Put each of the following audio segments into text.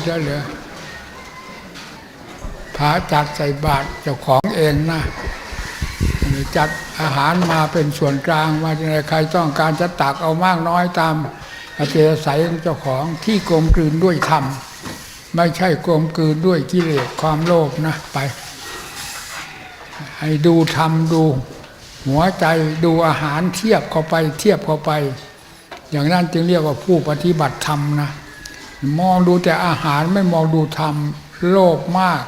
เหลือเหลือพระจัดใส่บาตรเจ้าของเองนะจัดอาหารมาเป็นส่วนกลางว่าใครต้องการจะตักเอามากน้อยตามอาเจยสัยของเจ้าของที่กลมกลืนด้วยธรรมไม่ใช่กลมกลืนด้วยกิเลสความโลภนะไป ให้ดูธรรมดู หัวใจดูอาหารเทียบเข้าไปเทียบเข้าไป อย่างนั้นจึงเรียกว่าผู้ปฏิบัติธรรมนะ มองดูแต่อาหารไม่มองดูธรรมโลภมาก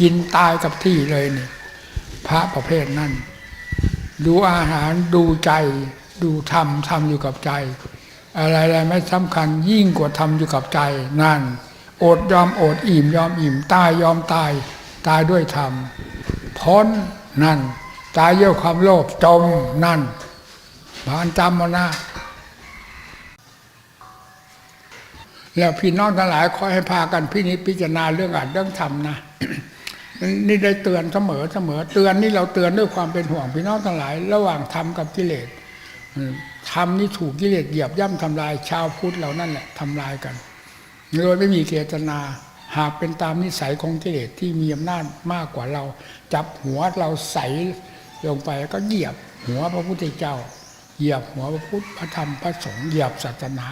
กินตายกับที่เลยนี่พระประเภทนั้น ดูอาหารดูใจ ดูธรรมธรรมอยู่กับใจ อะไรๆไม่สำคัญยิ่งกว่าธรรมอยู่กับใจนั่นอดยอมอดอิ่มยอมอิ่มตายยอมตาย ตายด้วยธรรมพ้นนั่น ตายเยี่ยวความโลภจมนั่นบานจำมานะ แล้วพี่น้องทั้งหลายคอให้พากันพินิจพิจารณาเรื่องอ่านเรื่องธรรมนะนี่ได้เตือนเสมอเสมอ เตือนนี่เราเตือนด้วยความเป็นห่วงพี่น้องทั้งหลาย ระหว่างธรรมกับกิเลสธรรมนี่ถูกกิเลสเหยียบย่ำทำลาย ชาวพุทธเรานั่นแหละทำลายกันโดยไม่มีเจตนาหากเป็นตามนิสัยของกิเลสที่มีอำนาจมากกว่าเรา จับหัวเราใส่ลงไปก็เหยียบหัวพระพุทธเจ้า เหยียบหัวพระพุทธพระธรรมพระสงฆ์เหยียบศาสนา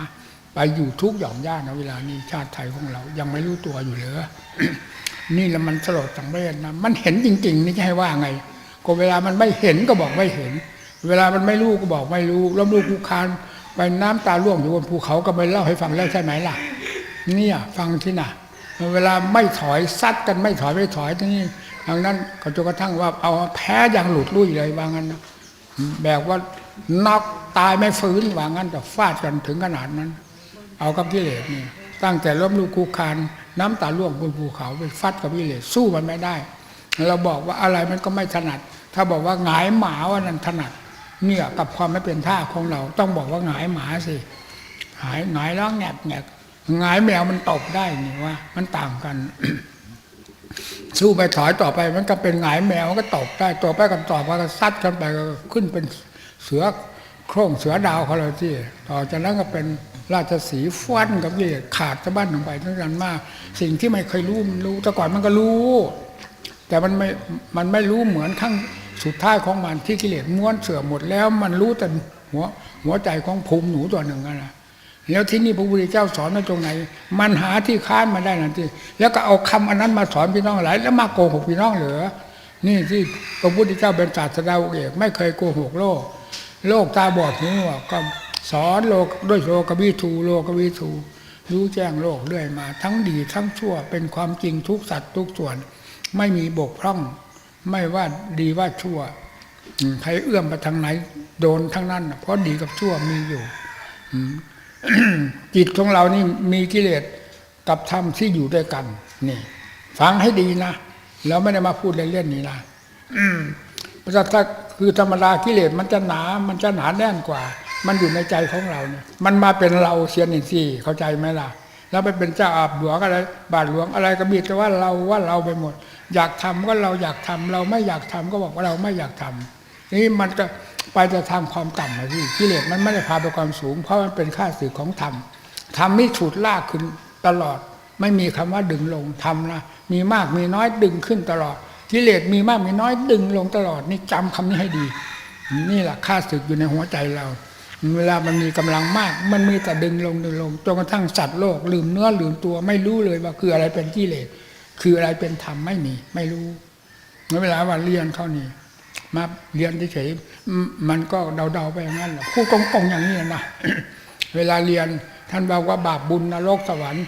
ไปอยู่ทุกหย่อมย่านะเวลานี้ชาติไทยของเรา ยังไม่รู้ตัวอยู่เลยนี่แหละมันสลดสังเวชนะมันเห็นจริง ๆ นี่จะให้ว่าไง ก็เวลามันไม่เห็นก็บอกไม่เห็น เวลามันไม่รู้ก็บอกไม่รู้ล้มลุกคลุกคานไปน้ำตาล่วงอยู่บนภูเขาก็ไม่เล่าให้ฟังแล้วใช่ไหมล่ะ เนี่ยฟังที่น่ะ เวลาไม่ถอยซัดกันไม่ถอยไม่ถอยที่นี่ดังนั้นก็จนกระทั่งว่าเอาแพ้อย่างหลุดลุ่ยเลยว่างั้นนะแบบว่าน็อกตายไม่ฟื้นว่างั้นแต่ฟาดกันถึงขนาดนั้น เอากับกิเลสนี่ตั้งแต่ล้มลุกคลุกคานน้ำตาล่วงบนภูเขาไปฟัดกับกิเลสสู้มันไม่ได้ เราบอกว่าอะไรมันก็ไม่ถนัด ถ้าบอกว่าหงายหมาว่านั้นถนัดเนี่ยกับความไม่เป็นท่าของเรา ต้องบอกว่าหงายหมาสิหายหงายแล้วแงบแงบหงายแมวมันตบได้นี่ว่า มันต่างกันสู้ไปถอยต่อไปมันก็เป็นหงายแมวมันก็ตบได้ต่อไปกันต่อไปก็ซัดกันไปก็ขึ้นเป็นเสือโคร่งเสือดาวเขาเลยที่ ต่อจากนั้นก็เป็น ราชสีฟันกับกิเลสขาดสะบั้นลงไปทั้งนั้นมาก สิ่งที่ไม่เคยรู้มันรู้แต่ก่อนมันก็รู้ แต่มันไม่มันไม่รู้เหมือนขั้งสุดท้ายของมันที่กิเลสม้วนเสื่อหมดแล้ว มันรู้แต่หัวหัวใจของภูมิหนูตัวหนึ่งนะแล้วที่นี่พระพุทธเจ้าสอนมาตรงไหน มันหาที่ค้านมาได้นั่นที่แล้วก็เอาคำอันนั้นมาสอนพี่น้องหลาย แล้วมาโกหกพี่น้องเหลือนี่ที่พระพุทธเจ้าเป็นศาสดาเอกไม่เคยโกหกโลก โลกตาบอดหูหนวกก็ สอนโลกด้วยโลกวิทูโลกวิทูรู้แจ้งโลกเรื่อยมา ทั้งดีทั้งชั่วเป็นความจริงทุกสัตว์ทุกส่วน ไม่มีบกพร่อง ไม่ว่าดีว่าชั่วใครเอื้อมไปทางไหน โดนทั้งนั้น เพราะดีกับชั่วมีอยู่จิตของเรานี่มีกิเลสกับธรรมที่อยู่ด้วยกันนี่ฟังให้ดีนะแล้วไม่ได้มาพูดเล่นๆนี่นะอืมพราะถ้าคือธรรมดากิเลสมันจะหนา มันจะหนาแน่นกว่า มันอยู่ในใจของเราเนี่ย มันมาเป็นเราเสียนอีกสี่เข้าใจไหมล่ะ แล้วไปเป็นเจ้าอาบหลวงอะไร บาทหลวงอะไรก็มีแต่ว่าเราว่าเราไปหมด อยากทำก็เราอยากทำเราไม่อยากทำก็บอกว่าเราไม่อยากทำนี่มันก็ไปแต่ทางความต่ำนะพี่กิเลสมันไม่ได้พาไปความสูง เพราะมันเป็นค่าสื่อของธรรมธรรมนี่ฉุดลากขึ้นตลอด ไม่มีคำว่าดึงลงธรรมนะมีมากมีน้อยดึงขึ้นตลอดกิเลสมีมากมีน้อยดึงลงตลอด นี่จำคำนี้ให้ดี นี่แหละค่าศึกอยู่ในหัวใจเรา เวลามันมีกำลังมาก มันมีแต่ดึงลงดึงลงจนกระทั่งสัตว์โลก ลืมเนื้อลืมตัวไม่รู้เลยว่าคืออะไรเป็นกิเลสคืออะไรเป็นธรรมไม่มี ไม่รู้เมื่อเวลาว่าเรียนเขานี่มาเรียนเฉยๆมันก็เดาๆไปอย่างนั้นแหละพูดกงๆอย่างนี้นะเวลาเรียนท่านบอกว่าบาปบุญนรกสวรรค์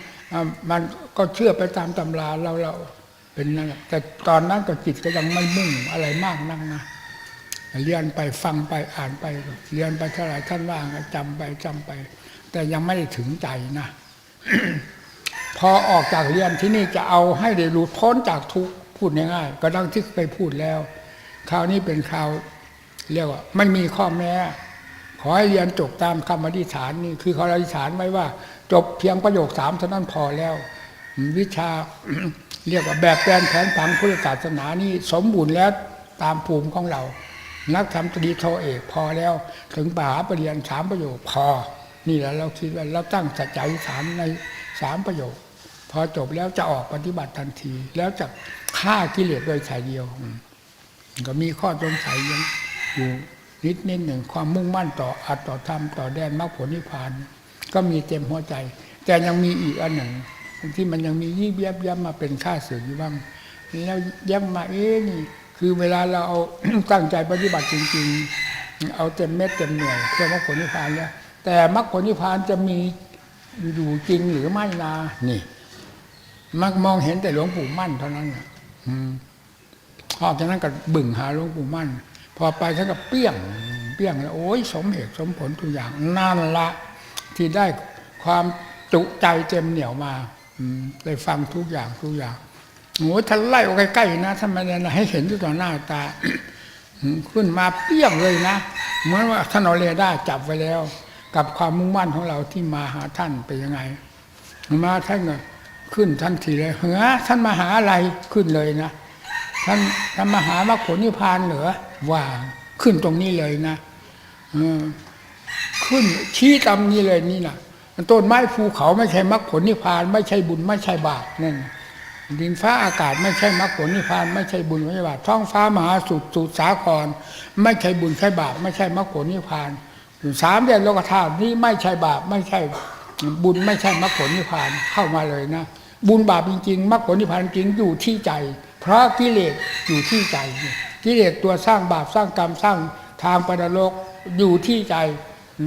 มันก็เชื่อไปตามตำราเราเราเป็นนั่นแหละแต่ตอนนั้นก็จิตก็ยังไม่มุ่งอะไรมากนักนะ เรียนไปฟังไปอ่านไป เรียนไปเท่าไรท่านว่างก็จำไปจำไป แต่ยังไม่ได้ถึงใจนะพอออกจากเรียนที่นี่จะเอาให้ได้หลุดพ้นจากทุกพูดง่ายๆก็ดังที่เคยพูดแล้ว คราวนี้เป็นคราวเรียกว่า ไม่มีข้อแม้ขอให้เรียนจบตามคำอธิษฐานนี่คือเขาอธิษฐานไว้ว่า จบเพียงประโยคสามเท่านั้นพอแล้ว วิชาเรียกว่าแบบแปลนแผนผังพุทธศาสนานี่สมบูรณ์แล้วตามภูมิของเรา นักธรรมตรีโทเอกพอแล้ว ถึงป่าปรริญญาสามประโยคพอ นี่แหละเราคิดว่าเราตั้งสัจจะอธิษฐานในสามประโยคพพอจบแล้วจะออกปฏิบัติทันที แล้วจะฆ่ากิเลสโดยสายเดียว ก็มีข้อสงสัยยังอยู่นิดนิดหนึ่งความมุ่งมั่นต่ออัตต่อธรรมต่อแดนมรรคผลนิพพาน ก็มีเต็มหัวใจ แต่ยังมีอีกอันหนึ่งที่มันยังมียี่ยบยับมาเป็นค่าศึกอยู่บ้างแล้วยังมาเอ๊ะนี่ คือเวลาเราเอาตั้งใจปฏิบัติจริง ๆ เอาเต็มเม็ดเต็มหน่วยเพื่อมรรคผลนิพพานแล้วแต่มรรคผลนิพพานจะมีอยู่จริงหรือไม่นานี่ มักมองเห็นแต่หลวงปู่มั่นเท่านั้นน่ะอืมพอจากนั้นก็บึ่งหาหลวงปู่มั่น พอไปท่านก็เปี้ยง เปี้ยงแล้วโอ้ยสมเหตุสมผลทุกอย่างนั่นละ ที่ได้ความจุใจเต็มเหนียวมาอืมได้ฟังทุกอย่างทุกอย่าง โอ้ยท่านไล่ออกใกล้ๆนะท่านไมันนะให้เห็นด้วยต่อหน้าตาอืมขึ้นมาเปี้ยงเลยนะ เหมือนว่าท่านเอาเรดาร์จับไว้แล้ว กับความมุ่งมั่นของเราที่มาหาท่านเป็นยังไง มาท่านก็ขึ้นทันทีเลยเฮ้อท่านมาหาอะไรขึ้นเลยนะท่านท่านมาหามรรคผลนิพพานเหรอว่าขึ้นตรงนี้เลยนะอขึ้นชี้ตำนี้เลยนี่นะต้นไม้ภูเขาไม่ใช่มรรคผลนิพพาน ไม่ใช่บุญไม่ใช่บาปนั่น ดินฟ้าอากาศไม่ใช่มรรคผลนิพพานไม่ใช่บุญไม่ใช่บาปท้องฟ้ามหาสุดสุดสาคร ไม่ใช่บุญใช่บาปไม่ใช่มรรคผลนิพพานสามเดือนโลกธาตุนี้ไม่ใช่บาปไม่ใช่บุญไม่ใช่มรรคผลนิพพานเข้ามาเลยนะบุญบาปจริงๆมรรคผลนิพพานจริงอยู่ที่ใจ เพราะกิเลสอยู่ที่ใจกิเลสตัวสร้างบาปสร้างกรรมสร้างทางปรโลกอยู่ที่ใจอื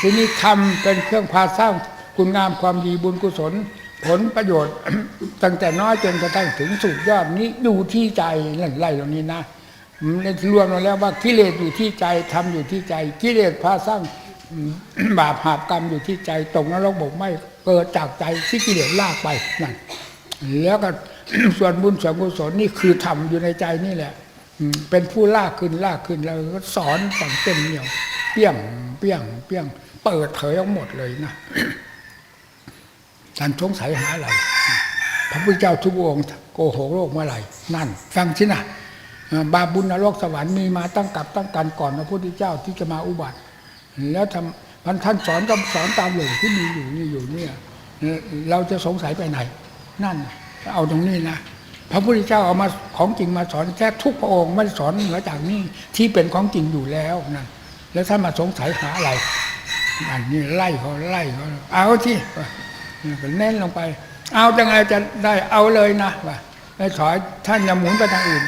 ทีนี้ทำเป็นเครื่องพาสร้างคุณงามความดีบุญกุศล ผลประโยชน์ ตั้งแต่น้อยจนกระทั่งถึงสุดยอดนี้อยู่ที่ใจนั่นไล่ตรงนี้นะมันรวมแล้วว่ากิเลสอยู่ที่ใจทำอยู่ที่ใจ กิเลสพาสร้างบาปหาปกรรมอยู่ที่ใจตกนรกบกไม่เกิดจากใจที่กิเลสลากไปนั่นแล้วก็ส่วนบุญส่วนกุศลนี่คือทำอยู่ในใจนี่แหละเป็นผู้ลากขึ้นลากขึ้นแล้วก็สอนสั่งเต็มเหนียวเปี้ยงเปี้ยงเปี้ยงเปิดเผยออกหมดเลยนะ ท่านสงสัยหาอะไร พระพุทธเจ้าทุกองค์โกหกโลกเมื่อไหร่ นั่น ฟังสินะบาบุญนรกสวรรค์มีมาตั้งกับตั้งกันก่อนพระพุทธเจ้าที่จะมาอุบัติ แล้วทำพันท่านสอนก็สอนตามหลักที่มีอยู่นี่อยู่เนี่ยเราจะสงสัยไปไหน นั่น เอาตรงนี้นะพระพุทธเจ้าเอามาของจริงมาสอนแค่ทุกพระองค์ไม่สอนเหนือจากนี้ที่เป็นของจริงอยู่แล้วนั่นแล้วท่านมาสงสัยหาอะไรอันนี้ไล่เขาไล่เขาเอาที่ เน้นลงไป เอาจังไงจะได้เอาเลยนะว่าไม่ถอท่านอย่าหมุนไปทางอื่น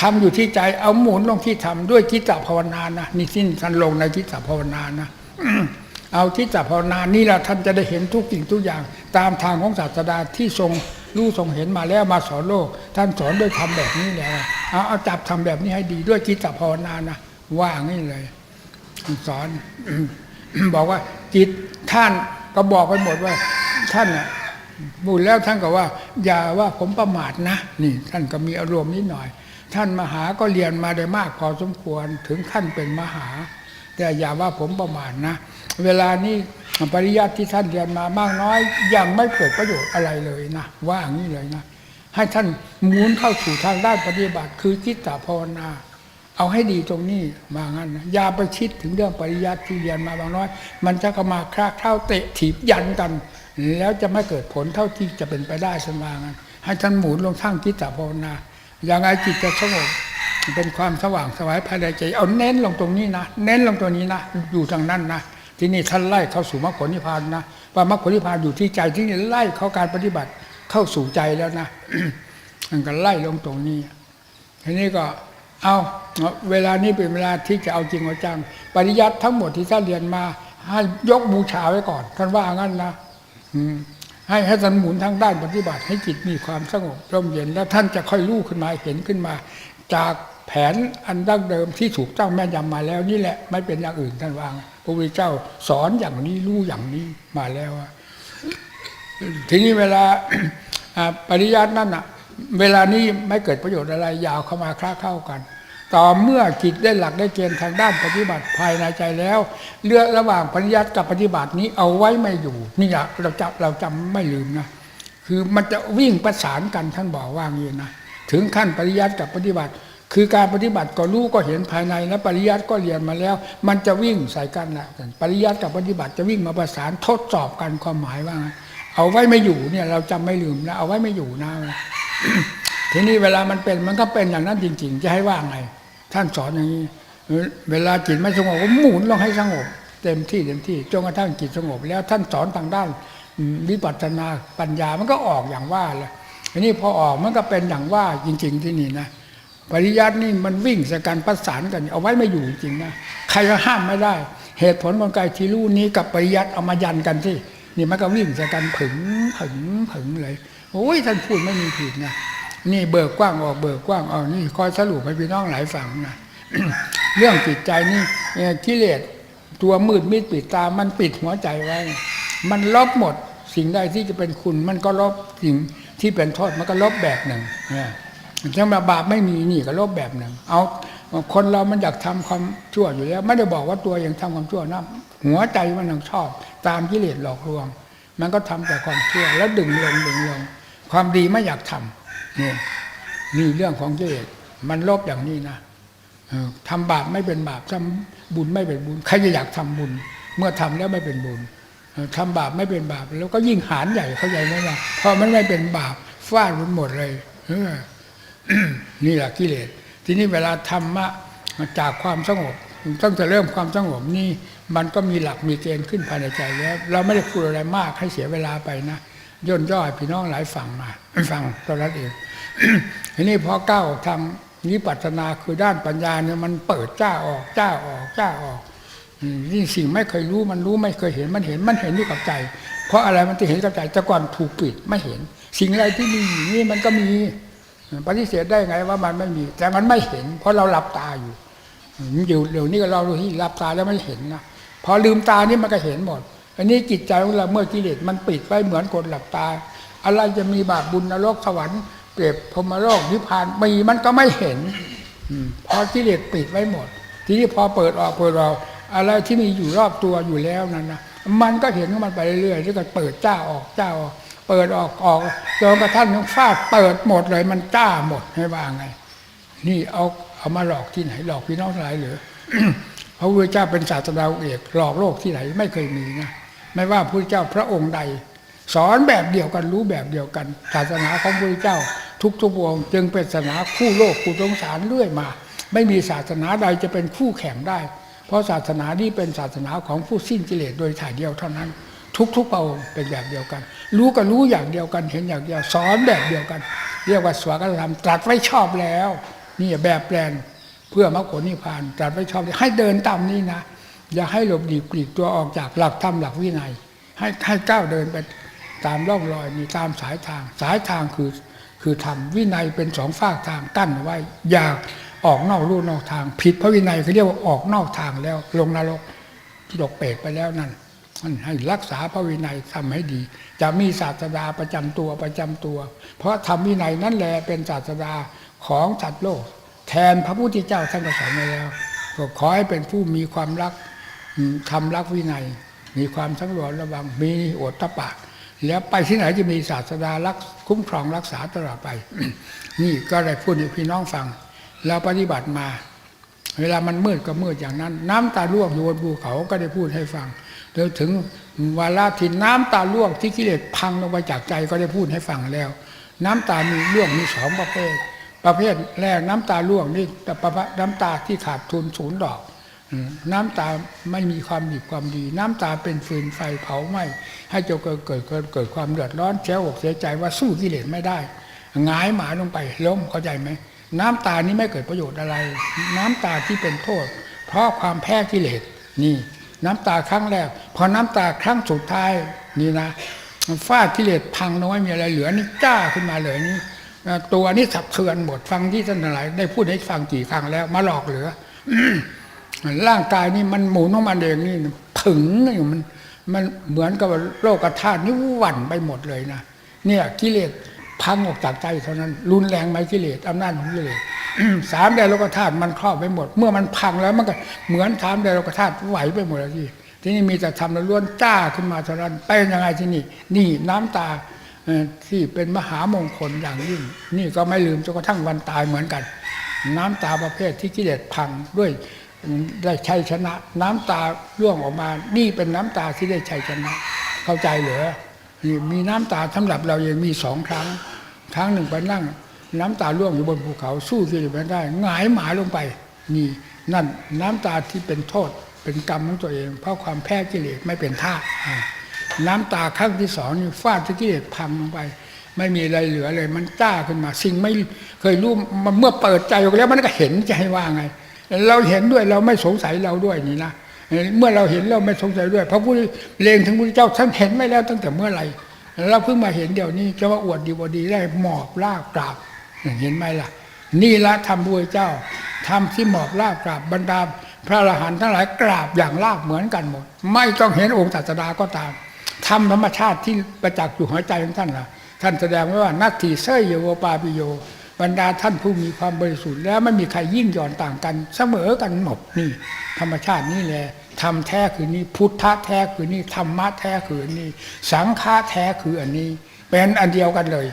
ทำอยู่ที่ใจเอาหมุนลงที่ทำด้วยจิตตภาวนานะนี่สิ้นท่านลงในจิตตภาวนานะเอาจิตตภาวนานี่แหละท่านจะได้เห็นทุกสิ่งทุกอย่าง ตามทางของศาสดาที่ทรงรู้ทรงเห็นมาแล้วมาสอนโลก ท่านสอนด้วยทำแบบนี้แหละเอาเอาจับทำแบบนี้ให้ดีด้วยจิตตภาวนานะว่างี้เลยสอนบอกว่าจิตท่านก็บอกไปหมดว่า ท่านน่ะบุญแล้วท่านก็ว่า อย่าว่าผมประมาทนะนี่ท่านก็มีอารมณ์นิดหน่อย ท่านมหาก็เรียนมาได้มากพอสมควรถึงขั้นเป็นมหา แต่อย่าว่าผมประมาทนะ เวลานี้ปริยัติที่ท่านเรียนมามากน้อย ยังไม่เกิดประโยชน์อะไรเลยนะว่าอย่างนี้เลยนะให้ท่านหมุนเข้าสู่ทางด้านปฏิบัติ คือจิตตภาวนา เอาให้ดีตรงนี้มางั้นนะอย่าไปคิดถึงเรื่องปริยัติที่เรียนมาบางน้อย มันจะก็มาคลาเข้าเตะถีบยันกัน แล้วจะไม่เกิดผลเท่าที่จะเป็นไปได้สมางันให้ท่านหมุนลงทั้งจิตตภาวนา อย่างไรจิตจะสงบเป็นความสว่างสวายภายในใจเอาเน้นลงตรงนี้นะ เน้นลงตรงนี้นะ อยู่ทางนั้นนะที่นี่ท่านไล่เข้าสู่มรรคผลนิพพานนะว่ามรรคผลนิพพานอยู่ที่ใจที่นี่ไล่เข้าการปฏิบัติเข้าสู่ใจแล้วนะมันก็ไล่ลงตรงนี้ทีนี้ก็เอาเวลานี้เป็นเวลาที่จะเอาจริงเอาจังปริยัติทั้งหมดที่ท่านเรียนมาให้ยกบูชาไว้ก่อนท่านว่างั้นนะ ให้ให้ท่านหมุนทางด้านปฏิบัติให้จิตมีความสงบร่มเย็นแล้วท่านจะค่อยรู้ขึ้นมาเห็นขึ้นมา จากแผนอันดั้งเดิมที่ถูกต้องแม่นยำมาแล้วนี่แหละไม่เป็นอย่างอื่นท่านว่าพระพุทธเจ้าสอนอย่างนี้รู้อย่างนี้มาแล้ว ทีนี้เวลาอ่าปริยัตินั่นอะ เวลานี้ไม่เกิดประโยชน์อะไรยาวเข้ามาคล้าเข้ากัน ต่อเมื่อจิตได้หลักได้เกณฑ์ทางด้านปฏิบัติภายในใจแล้ว เลือกระหว่างปริยัติกับปฏิบัตินี้เอาไว้ไม่อยู่ นี่แหละเราจำเราจำไม่ลืมนะคือมันจะวิ่งประสานกันท่านบอกว่างี้นะถึงขั้นปริยัติกับปฏิบัติ คือการปฏิบัติก็รู้ก็เห็นภายในแล้วปริยัติก็เรียนมาแล้ว มันจะวิ่งใส่กันนะปริยัติกับปฏิบัติจะวิ่งมาประสานทดสอบกันความหมายว่างั้นเอาไว้ไม่อยู่เนี่ยเราจำไม่ลืมนะเอาไว้ไม่อยู่นะทีนี้เวลามันเป็นมันก็เป็นอย่างนั้นจริง ๆ จะให้ว่าไง ท่านสอนอย่างนี้ เวลาจิตไม่สงบก็หมุนลงให้สงบ เต็มที่เต็มที่จนกระทั่งจิตสงบ แล้วท่านสอนทางด้านวิปัสสนาปัญญามันก็ออกอย่างว่าแหละทีนี้พอออกมันก็เป็นอย่างว่าจริง ๆ ที่นี่นะปริยัตินี่มันวิ่งสกันประสานกัน เอาไว้ไม่อยู่จริงนะใครก็ห้ามไม่ได้ เหตุผลกลไกที่รู้นี้กับปริยัติเอามายันกันที่นี่มันก็วิ่งสกันผึงผึงผึงเลยโอ้ยท่านพูดไม่มีผิดนะ นี่เบิกกว้างออกเบิกกว้างออกนี่คอยสรุปให้พี่น้องหลายฝั่งนะเรื่องจิตใจนี่กิเลสตัวมืดมิดปิดตา มันปิดหัวใจไว้ มันลบหมดสิ่งใดที่จะเป็นคุณ มันก็ลบสิ่งที่เป็นโทษมันก็ลบแบบหนึ่งเนี่ยถ้ามาบาปไม่มีนี่ก็ลบแบบหนึ่ง เอาคนเรามันอยากทำความชั่วอยู่แล้ว ไม่ได้บอกว่าตัวยังทำความชั่วนะหัวใจมันยังชอบ ตามกิเลสหลอกลวง มันก็ทำแต่ความชั่วแล้วดึงลงดึงลงความดีไม่อยากทำ นี่นี่เรื่องของกิเลสมันลบอย่างนี้นะทำบาปไม่เป็นบาปทำบุญไม่เป็นบุญใครจะอยากทำบุญ เมื่อทำแล้วไม่เป็นบุญทำบาปไม่เป็นบาป แล้วก็ยิ่งหารใหญ่เข้าใจไหมล่ะพราะมันไม่เป็นบาปฟาดมันหมดเลยเออนี่แหละกิเลสทีนี้เวลาธรรมะจากความสงบตั้งแต่เริ่มความสงบนี่มันก็มีหลักมีเกณฑ์ขึ้นภายในใจแล้ว เราไม่ได้พูดอะไรมากให้เสียเวลาไปนะ ย่นย่อให้พี่น้องหลายฝั่งมาฟังตอนนั้นเองทีนี้พอก้าทางวิปัสนาคือด้านปัญญาเนี่ยมันเปิดจ้าออกจ้าออกจ้าออกอืมนี่สิ่งไม่เคยรู้มันรู้ไม่เคยเห็นมันเห็นมันเห็นอยู่กับใจ เพราะอะไรมันจะเห็นกับใจแต่ก่อนถูกปิดไม่เห็น สิ่งอะไรที่มีอยู่นี่มันก็มีปฏิเสธได้ไงว่ามันไม่มี แต่มันไม่เห็น เพราะเราหลับตาอยู่อยู่เดี๋ยวนี้ก็เราดูที่หลับตาแล้วไม่เห็นนะพอลืมตานี่มันก็เห็นหมด อันนี้จิตใจของเราเมื่อกิเลสมันปิดไว้เหมือนคนหลับตา อะไรจะมีบาปบุญนรกสวรรค์เปรียบพรมโลกนิพพานมีมันก็ไม่เห็นอพราะกิเลสปิดไว้หมด ทีนี้พอเปิดออกเปิดออกอะไรที่มีอยู่รอบตัวอยู่แล้วนั่นนะมันก็เห็นของมันไปเรื่อยๆแล้วก็เปิดจ้าออกจ้าออกเปิดออกออกจนกระทั่งทั้งฟาดเปิดหมดเลย มันจ้าหมดให้ว่าไง นี่เอาเอามาหลอกที่ไหน หลอกพี่น้องทั้งหลายหรือพระพุทธเจ้าเป็นศาสดาเอกหลอกโลกที่ไหนไม่เคยมีนะ ไม่ว่าพระเจ้าพระองค์ใด สอนแบบเดียวกันรู้แบบเดียวกัน ศาสนาของพระเจ้า ทุกทุกวงจึงเป็นศาสนาคู่โลกคู่สงสารเรื่อยมา ไม่มีศาสนาใดจะเป็นคู่แข่งได้ เพราะศาสนานี้เป็นศาสนาของผู้สิ้นกิเลสโดยถ่ายเดียวเท่านั้น ทุกทุกพระองค์เป็นแบบเดียวกัน รู้ก็รู้อย่างเดียวกันเห็นอย่างเดียวสอนแบบเดียวกัน เรียกว่าสวากธรรมตรัสไว้ชอบแล้วนี่แบบแปลนเพื่อมรรคผลนิพพานตรัสไว้ชอบให้เดินตามนี้นะ อย่าให้หลบหลีกปลีกตัวออกจากหลักธรรมหลักวินัย ให้ให้ก้าวเดินไปตามร่องรอยมีตามสายทาง สายทางคือคือธรรมวินัยเป็นสองฝากทางกั้นไว้อย่าออกนอกลู่นอกทาง ผิดพระวินัยเขาเรียกว่าออกนอกทางแล้ว ลงนรกที่ตกเปรตไปแล้วนั่นมันให้รักษาพระวินัยทำให้ดี จะมีศาสดาประจำตัวประจำตัว เพราะธรรมวินัยนั่นแหละเป็นศาสดาของสัตว์โลก แทนพระพุทธเจ้าท่านก็สอนไว้แล้วก็ขอให้เป็นผู้มีความรัก ทำรักวินัย มีความสังวรระวัง มีโอตตะปะ แล้วไปที่ไหนจะมีศาสดารักคุ้มครองรักษาตลอดไป นี่ก็ได้พูดให้พี่น้องฟัง เราปฏิบัติมา เวลามันมืดก็มืดอย่างนั้น น้ำตาล่วงอยู่บนภูเขาก็ได้พูดให้ฟังเดินถึงวาระที่น้ำตาล่วงที่กิเลสพังลงไปจากใจก็ได้พูดให้ฟังแล้ว น้ำตามีล่วงมีสองประเภทประเภทแรกน้ำตาล่วงนี่แต่ประเภทน้ำตาที่ขาดทุนศูนย์ดอก น้ำตาไม่มีความดีความดี น้ำตาเป็นฟืนไฟเผาไหม้ให้เจ้าเกิดเกิดเกิดเกิดความเดือดร้อนเสียอกเสียใจว่าสู้กิเลสไม่ได้หงายหมาลงไปล้มเข้าใจไหมน้ำตานี้ไม่เกิดประโยชน์อะไร น้ำตาที่เป็นโทษ เพราะความแพ้กิเลสนี่ น้ำตาครั้งแรก พอน้ำตาครั้งสุดท้ายนี่นะฟาดกิเลสพังน้อยมีอะไรเหลือนี่จ้าขึ้นมาเลยนี่ตัวนี้สับเทือนหมดฟังที่ท่านหลายได้พูดให้ฟังกี่ครั้งแล้ว มาหลอกเหลือ ร่างกายนี่มันหมุนของมันเองนี่ผึ่งอยู่มันมันเหมือนกับโลกธาตุนี่หวั่นไปหมดเลยนะเนี่ยกิเลสพังออกจากใจเท่านั้น รุนแรงไหมกิเลสอำนาจของกิเลสสามแดนโลกธาตุมันครอบไปหมด เมื่อมันพังแล้วมันก็เหมือนสามแดนโลกธาตุไหวไปหมดแล้วที่ที่นี่มีแต่ทำล้วล้วนจ้าขึ้นมาเท่านั้นเป็นยังไงที่นี่ นี่น้ำตาที่เป็นมหามงคลอย่างยิ่ง นี่ก็ไม่ลืมจนกระทั่งวันตายเหมือนกัน น้ำตาประเภทที่กิเลสพังด้วย ได้ชัยชนะ น้ำตาร่วงออกมา นี่เป็นน้ำตาที่ได้ชัยชนะ เข้าใจเหรือนี่มีน้ำตาสำหรับเราเองมีสองครั้ง ครั้งหนึ่งไปนั่ง น้ำตาร่วงอยู่บนภูเขาสู้กิเลสไม่ได้หงายหมาลงไป นี่นั่นน้ำตาที่เป็นโทษเป็นกรรมของตัวเอง เพราะความแพ้กิเลสไม่เป็นท่าอ่าน้ำตาครั้งที่สองนี่ฟาดที่กิเลสพังลงไป ไม่มีอะไรเหลือเลย มันจ้าขึ้นมา สิ่งไม่เคยรู้มันเมื่อเปิดใจออกแล้วมันก็เห็นจะให้ว่าไง เราเห็นด้วยเราไม่สงสัยเราด้วยนี่นะเมื่อเราเห็นเราไม่สงสัยด้วยพระพุทธเลงถึงพระเจ้าท่านเห็นไม่แล้วตั้งแต่เมื่อไหร่เราเพิ่งมาเห็นเดี๋ยวนี้จะว่าอวดดีบดีได้หมอบลากกราบเห็นไหมล่ะ นี่ละทำพระเจ้าทำที่หมอบลากกราบบรรดาพระอรหันต์ทั้งหลายกราบอย่างลากเหมือนกันหมด ไม่ต้องเห็นองค์ศาสดาก็ตามทำธรรมชาติที่ประจักษ์อยู่หัวใจของท่านล่ะท่านแสดงไว้ว่านัตถิเสยโยวปาปิโย บรรดาท่านผู้มีความบริสุทธิ์แล้วไม่มีใครยิ่งหย่อนต่างกันเสมอกันหมดนี่ ธรรมชาตินี่แหละธรรมแท้คือนี่พุทธะแท้คือนี่ธรรมะแท้คืออันนี้สังฆะแท้คืออันนี้ เป็นอันเดียวกันเลย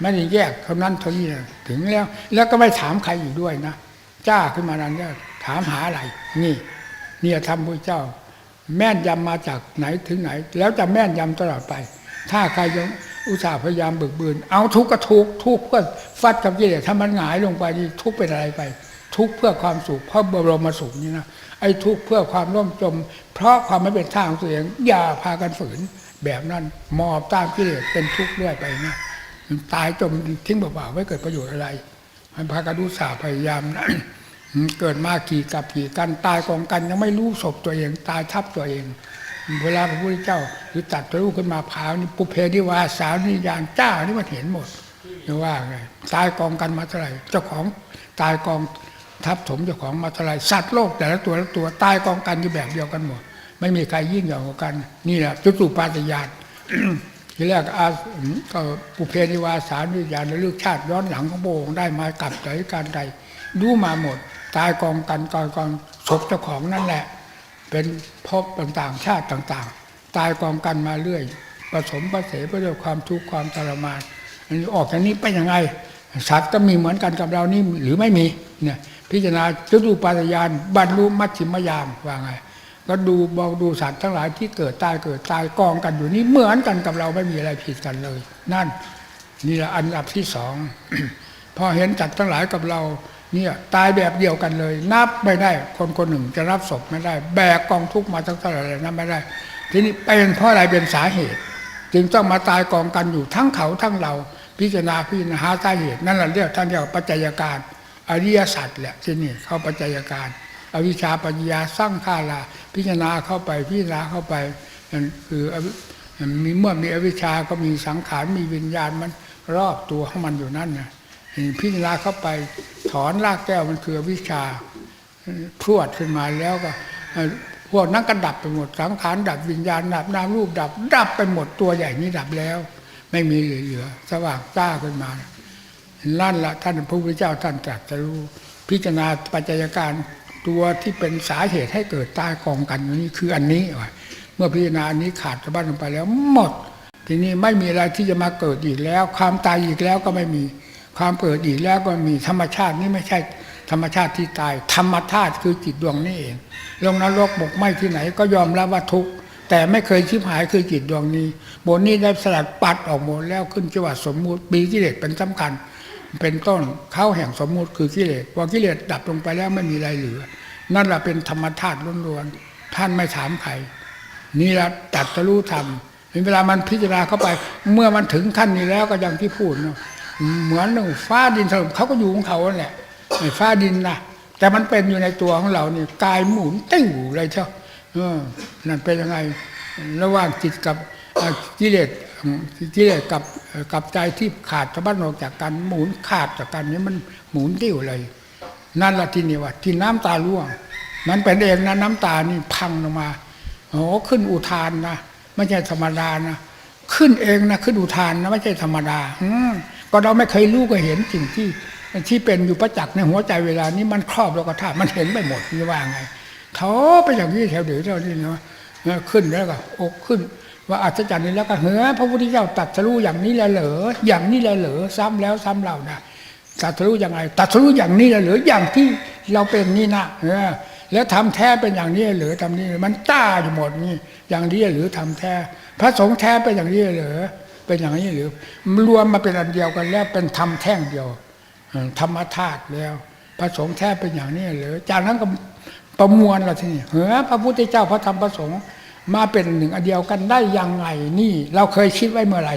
ไม่ได้แยกเท่านั้นเท่านี้นะถึงแล้ว แล้วก็ไม่ถามใครอีกด้วยนะจ้าขึ้นมานั้นเนี่ยถามหาอะไร นี่เนี่ยทำพระเจ้า แม่นยำมาจากไหนถึงไหน แล้วจะแม่นยำตลอดไป ถ้าใครยัง อุตส่าห์พยายามบึกบืน เอาทุกข์ก็ทุกข์ทุกข์ก็ฟัดกับกิเลสถ้ามันหงายลงไปนี่ทุกข์เป็นอะไรไป ทุกข์เพื่อความสุขเพราะบรมสุขนี่นะไอ้ทุกข์เพื่อความร่มจม เพราะความไม่เป็นท่าของตัวเองอย่าพากันฝืน แบบนั้นมอบตามกิเลสเป็นทุกข์เรื่อยไปนะตายจมทิ้งเปล่าๆไม่เกิดประโยชน์อะไรให้พากันอุตส่าห์พยายามนะเกิดมากี่กับกี่กันตายกองกันยังไม่รู้ศพตัวเองตายทับตัวเอง เวลาพระพุทธเจ้าหรือตัดตัวลูกขึ้นมาพาวนี่ปุเพนิวาสาวนิยานเจ้านี่มันเห็นหมดจะว่าไงตายกองกันมาเท่าไหร่เจ้าของตายกองทับถมเจ้าของมาเท่าไหร่สัตว์โลกแต่ละตัวละตัวตายกองกันอยู่แบบเดียวกันหมด ไม่มีใครยิ่งใหญ่กว่ากัน นี่แหละจุตุปาตยานทีแรกอาก็ปุเพนิวาสานิยานระลึกชาติย้อนหลังของพระองค์ได้มากลับใจการใดดูมาหมด ตายกองกันกองกองศพเจ้าของนั่นแหละ เป็นภพต่างๆ ชาติต่างๆ ตายกองกันมาเรื่อย ผสมประเสไปด้วยความทุกข์ความทรมานอันนี้ออกจากนี้ไปยังไง สัตว์ก็มีเหมือนกันกับเรานี่หรือไม่มีเนี่ยพิจารณาจุดูปาตยานบรรลุมัชฌิมยามว่าไง ก็ดูบอกดูสัตว์ทั้งหลายที่เกิดตายเกิดตายกองกันอยู่นี่เหมือนกันกับเราไม่มีอะไรผิดกันเลย นั่นนี่แหละอันดับที่สองพอเห็นจัดทั้งหลายกับเรา เนี่ยตายแบบเดียวกันเลย นับไม่ได้ คนคนหนึ่งจะรับศพไม่ได้ แบกกองทุกข์มาทั้งเท่าไหร่นับไม่ได้ ทีนี้เป็นเพราะอะไรเป็นสาเหตุ จึงต้องมาตายกองกันอยู่ทั้งเขาทั้งเรา พิจารณาพิจารณาหาสาเหตุนั่นแหละเรียกท่านเรียกว่าปัจจัยการอริยสัจแหละที่นี่เข้าปัจจัยการ อวิชชาปัญญาสร้างฆาลาพิจารณาเข้าไปพิจารณาเข้าไปนั่นคือมีเมื่อมีอวิชชาก็มีสังขารมีวิญญาณมันรอบตัวของมันอยู่นั่นนะ พิจารณาเข้าไปถอนรากแก้วมันคือวิชาพรวดขึ้นมาแล้วก็พวกนั้นก็ดับไปหมดสังขารดับวิญญาณดับนามรูปดับ ดับไปหมดตัวใหญ่นี้ดับแล้ว ไม่มีเหลือสว่างจ้าขึ้นมานั่นละท่านพระพุทธเจ้าท่านตรัสรู้พิจารณาปัจจัยการตัวที่เป็นสาเหตุให้เกิดตายกองกันนี่คืออันนี้เมื่อพิจารณาอันนี้ขาดสะบั้นลงไปแล้วหมด ทีนี้ไม่มีอะไรที่จะมาเกิดอีกแล้ว ความตายอีกแล้วก็ไม่มี ความเกิดอีกแล้วก็มีธรรมชาตินี่ไม่ใช่ธรรมชาติที่ตาย ธรรมธาตุคือจิตดวงนี้เอง ลงนรกบกไหมที่ไหนก็ยอมรับว่าทุกข์แต่ไม่เคยชิบหายคือจิตดวงนี้บนนี้ได้สลัดปัดออกหมดแล้วขึ้นจังหวัดสมมุติปีกิเลสเป็นสำคัญ เป็นต้นเข้าแห่งสมมุติคือกิเลสพอกิเลสดับลงไปแล้วไม่มีอะไรเหลือ นั่นแหละเป็นธรรมธาตุล้วนๆท่านไม่ถามใครนี่แหละตัดจะรู้ธรรมเวลามันพิจารณาเข้าไป เมื่อมันถึงขั้นนี้แล้วก็อย่างที่พูดเนาะ เหมือนหนึ่งฟ้าดินถล่มเขาก็อยู่ของเขาแหละไอ้ฟ้าดินนะแต่มันเป็นอยู่ในตัวของเราเนี่ยกายหมุนติ้วเลยเช่าเออนั่นเป็นยังไงระหว่างจิตกับกิเลสกิเลสกับกับใจที่ขาดสะบั้นออกจากกันหมุนขาดจากกันนี่มันหมุนติ้วเลย นั่นละที่นี่ว่าที่น้ำตาร่วงมันเป็นเองนะน้ำตานี่พังลงมาโอ้ขึ้นอุทานนะไม่ใช่ธรรมดานะขึ้นเองนะขึ้นอุทานนะไม่ใช่ธรรมดา อืม ก็เราไม่เคยรู้ก็เห็นสิ่งที่ที่เป็นอยู่ประจักษ์ในหัวใจเวลานี้มันครอบโลกธาตุมันเห็นไปหมดนี่ว่าไงเขาไปอย่างนี้แถวเดี๋ยวเท่านี้เนาะขึ้นแล้วก็อกขึ้น ว่าอัศจรรย์นี้แล้วก็เฮ้ยพระพุทธเจ้าตัดสรู้อย่างนี้แล้วเหรออย่างนี้แล้วเหรอซ้ำแล้วซ้ำเล่านะตัดสรู้ยังไงตัดสรู้อย่างนี้แล้วเหรออย่างที่เราเป็นนี่นะเออแล้วทำแท้เป็นอย่างนี้หรือทำนี่มันจ้าอยู่หมดนี่อย่างนี้หรือทำแท้ พระสงฆ์แท้เป็นอย่างนี้เหรอ เป็นอย่างนี้หรือรวมมาเป็นอันเดียวกันแล้วเป็นธรรมแท่งเดียวธรรมธาตุแล้วพระสงฆ์แท้เป็นอย่างนี้เหรือจากนั้นก็ประมวลละทีนี้เฮ้อพระพุทธเจ้าพระธรรมพระสงฆ์มาเป็นหนึ่งอันเดียวกันได้ยังไงนี่ เราเคยคิดไว้เมื่อไหร่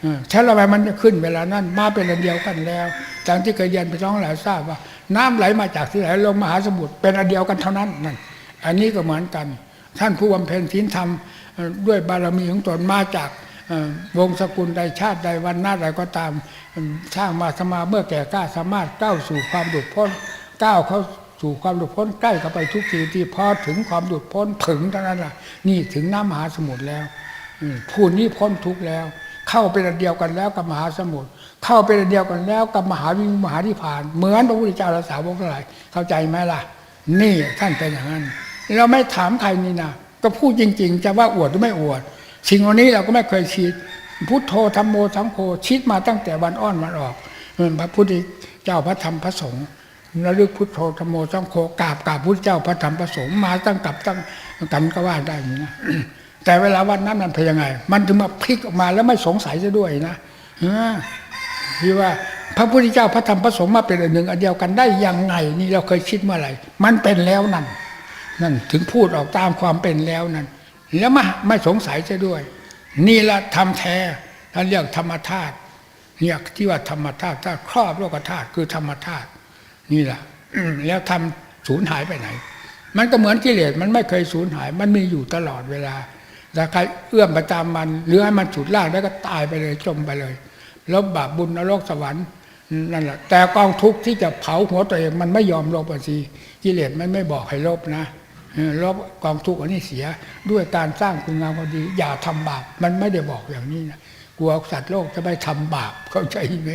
เออถ้าเราไปมันจะขึ้นเวลานั้น มาเป็นอันเดียวกันแล้วดังที่เคยเรียนไปท้องหลายทราบว่า น้ำไหลมาจากที่ไหนลงมหาสมุทรเป็นอันเดียวกันเท่านั้นนั่นอันนี้ก็เหมือนกัน ท่านผู้บำเพ็ญศีลธรรมด้วยบารมีของตนมาจาก วงศกุลใดชาติใดวันหน้าใดก็ตาม สร้างมาสมาเมื่อแก่กล้าสามารถก้าวสู่ความหลุดพ้นก้าวเข้าสู่ความหลุดพ้นใกล้เข้าไปทุกทีที่พอถึงความหลุดพ้นถึงเท่านั้นล่ะ นี่ถึงน้ำมหาสมุทรแล้วผู้นี้พ้นทุกแล้ว เข้าเป็นเดียวกันแล้วกับมหาสมุทรเข้าเป็นเดียวกันแล้วกับมหาวิมมหานิพพาน เหมือนพระพุทธเจ้าและสาวกทั้งหลายเข้าใจไหมล่ะ นี่ท่านเป็นอย่างนั้น เราไม่ถามใครนี่นะก็พูดจริง ๆ จะว่าอวดหรือไม่อวด สิ่งเหล่านี้เราก็ไม่เคยคิด พุทโธธรรมโมสังโฆคิดมาตั้งแต่วันอ้อนวันออกเออพระพุทธเจ้าพระธรรมพระสงฆ์ระลึกพุทโธธรรมโมสังโฆกราบกราบพุทธเจ้าพระธรรมพระสงฆ์มาตั้งกับตั้งกันก็ว่าได้อย่างนี้นะแต่เวลาวันนั้นมันเป็นยังไง มันถึงมาพลิกออกมาแล้วไม่สงสัยซะด้วยนะที่ว่าพระพุทธเจ้าพระธรรมพระสงฆ์มาเป็นอันหนึ่งอันเดียวกันได้ยังไงนี่เราเคยคิดเมื่อไหร่ มันเป็นแล้วนั่นนั่นถึงพูดออกตามความเป็นแล้วนั่น แล้วมาไม่สงสัยซะด้วย นี่ละธรรมแท้ท่านเรียกธรรมธาตุเนี่ยที่ว่าธรรมธาตุถ้าครอบโลกธาตุคือธรรมธาตุนี่แหละแล้วทำสูญหายไปไหน มันก็เหมือนกิเลสมันไม่เคยสูญหาย มันมีอยู่ตลอดเวลาแต่ใครเอื้อมไปตามมัน หรือให้มันฉุดลากแล้วก็ตายไปเลยจมไปเลย แล้วบาปบุญนรกสวรรค์นั่นแหละแต่กองทุกข์ที่จะเผาหัวตัวเองมันไม่ยอมลบอะสิกิเลสมันไม่บอกให้ลบนะ ลบกองทุกข์อันนี้เสียด้วยการสร้างคุณงามความดี อย่าทำบาปมันไม่ได้บอกอย่างนี้นะกลัวสัตว์โลกจะไปทำบาปเข้าใจไหม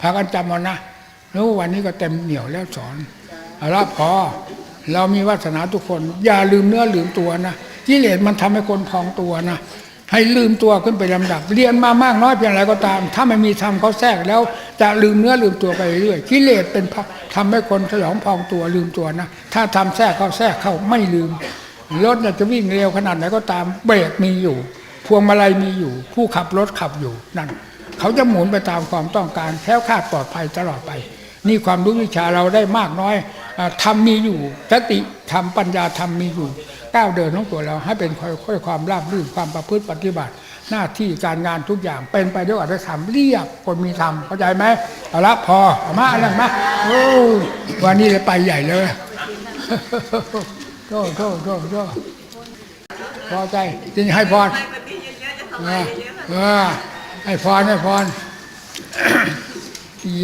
พากันจำเอานะแล้ววันนี้ก็เต็มเหนียวแล้วสอนเอาละพอเรามีวาสนาทุกคน อย่าลืมเนื้อลืมตัวนะกิเลสมันทำให้คนพองตัวนะ ให้ลืมตัวขึ้นไปลำดับ เรียนมามากน้อยเพียงไรก็ตาม ถ้าไม่มีธรรมเขาแทรกแล้วจะลืมเนื้อลืมตัวไปเรื่อยกิเลสเป็นพะทำให้คนสยองพองตัวลืมตัวนะถ้าทำแทรกเขาแทรกเขาไม่ลืมรถจะวิ่งเร็วขนาดไหนก็ตามเบรกมีอยู่ พวงมาลัยมีอยู่ ผู้ขับรถขับอยู่นั่นเขาจะหมุนไปตามความต้องการแค้วคาดปลอดภัยตลอดไป นี่ความรู้วิชาเราได้มากน้อยอาธรรมมีอยู่สติธรรมปัญญาธรรมมีอยู่ ก้าวเดินของตัวเราให้เป็นค่อยๆความราบรื่นความประพฤติปฏิบัติ หน้าที่การงานทุกอย่างเป็นไปด้วยอัตธรรมเรียบคนมีธรรมเข้าใจไหมเอาละพอเอามาอันนั้นมาโอ้วันนี้เลยไปใหญ่เลยโทษโทษโทษโทษพอใจจริงให้พรไปแบบนี้เยอะๆจะทำเออะไรอเยอะๆเออให้พรให้พร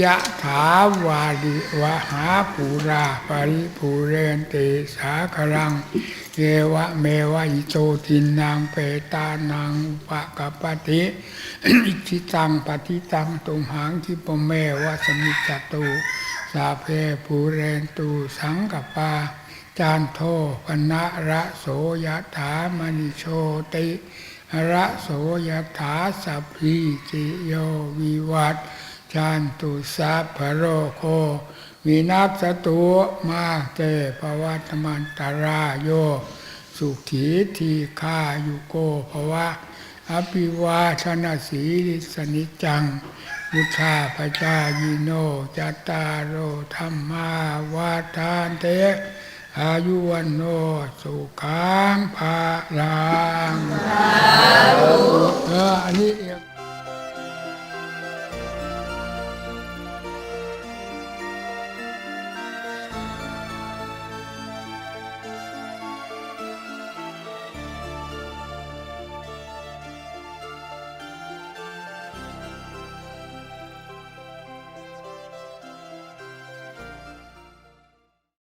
ยะถาวาริวะหาปูราปริปูเรนติสาครังเอวะเมวะอิโตตินังเปตานังอุปกปปติอิชิตังปฏิตังตุมหังคิปเมวะสมิจจตุสาเพปูเรนตุสังกปา จานโทปนะระโสยะถามณิโชติระโสยะถาสัพพิจิโยวิวัต จานตุสัพพะโรโควินัสตุมาเตภวัตมันตรายโย สุขีทีฆายุโกภวะ อภิวาชนะสีลิสนิจังบุชาปจายิโนจัตตารโอธรรมาวาทานเตอายุวันโนสุขังภาลัง